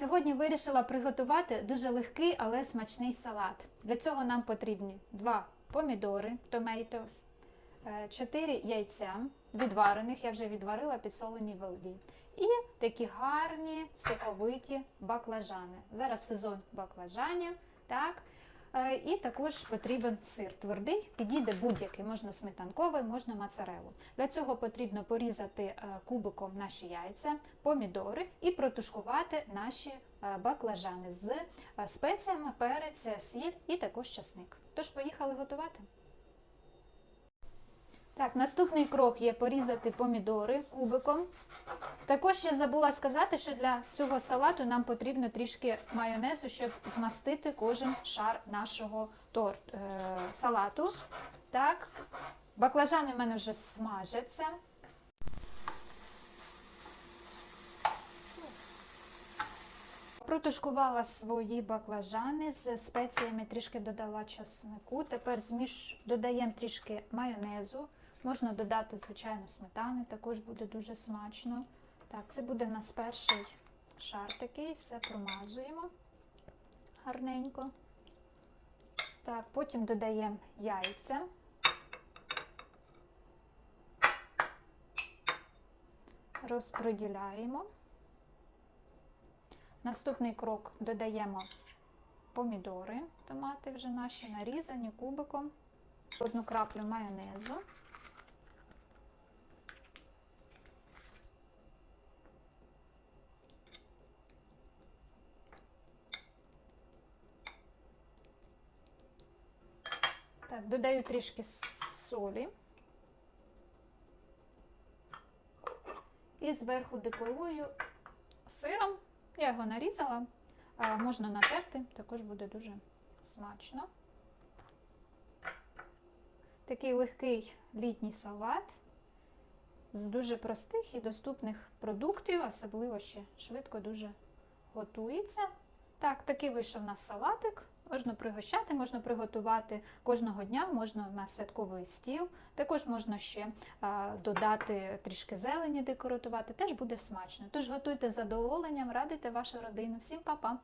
Сьогодні вирішила приготувати дуже легкий, але смачний салат. Для цього нам потрібні 2 помідори tomatoes, 4 яйця відварених, я вже відварила підсолені в воді. І такі гарні соковиті баклажани. Зараз сезон баклажанів. Так? Е, І також потрібен сир твердий, підійде будь-який, можна сметанковий, можна моцарелу. Для цього потрібно порізати е, кубиком наші яйця, помідори і протушкувати наші е, баклажани з спеціями, перець, сіль і також часник. Тож поїхали готувати. Так, наступний крок є порізати помідори кубиком. Також ще забула сказати, що для цього салату нам потрібно трішки майонезу, щоб змастити кожен шар нашого торт, е, салату. Так, баклажани в мене вже смажаться. Протушкувала свої баклажани з спеціями, трішки додала часнику. Тепер зміш... додаємо трішки майонезу. Можна додати, звичайно, сметани, також буде дуже смачно. Так, це буде в нас перший шар такий, все промазуємо гарненько. Так, потім додаємо яйця. Розподіляємо. Наступний крок додаємо помідори, томати вже наші нарізані кубиком, одну краплю майонезу. Так, додаю трішки солі. І зверху декорую сиром. Я його нарізала, а, можна натерти, також буде дуже смачно. Такий легкий літній салат з дуже простих і доступних продуктів, особливо ще швидко дуже готується. Так, такий вийшов у нас салатик. Можна пригощати, можна приготувати кожного дня, можна на святковий стіл. Також можна ще додати трішки зелені, декоратувати, теж буде смачно. Тож готуйте з задоволенням, радуйте вашу родину. Всім па-па!